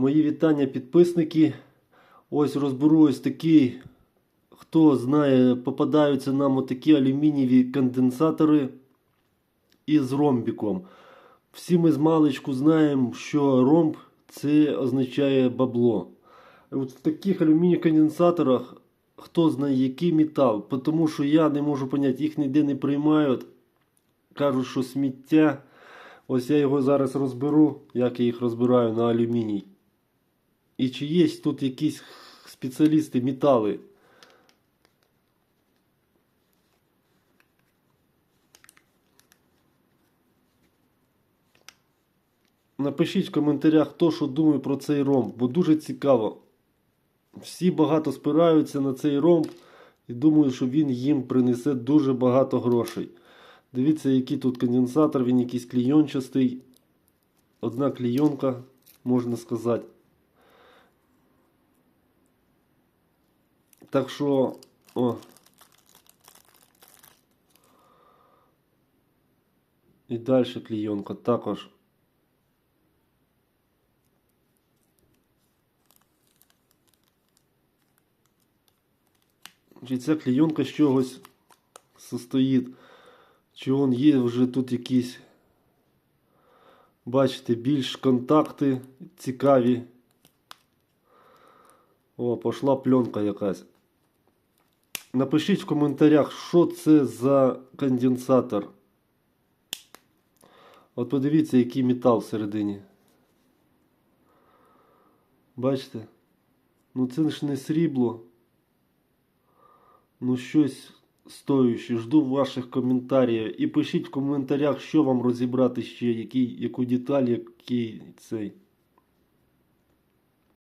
Мої вітання підписники. Ось розберу ось такий, хто знає, попадаються нам отакі алюмінієві конденсатори із ромбіком. Всі ми з маличку знаємо, що ромб це означає бабло. От в таких алюмінієвих конденсаторах хто знає який метал, тому що я не можу поняти, їх ніде не приймають. Кажуть, що сміття. Ось я його зараз розберу, як я їх розбираю на алюміній. І чи є тут якісь спеціалісти метали? Напишіть в коментарях, хто що думає про цей ромб, бо дуже цікаво. Всі багато спираються на цей ромб і думаю, що він їм принесе дуже багато грошей. Дивіться, який тут конденсатор, він якийсь клійончастий. Одна клійонка, можна сказати. Так що, о. І далі клійонка також. Чи ця клійонка з чогось состоїть? Чи он є вже тут якісь, бачите, більш контакти цікаві. О, пошла пленка якась. Напишіть в коментарях, що це за конденсатор. От подивіться, який метал всередині. Бачите? Ну це ж не срібло. Ну щось стоюче. Жду ваших коментарів. І пишіть в коментарях, що вам розібрати ще, який, яку деталь, який цей.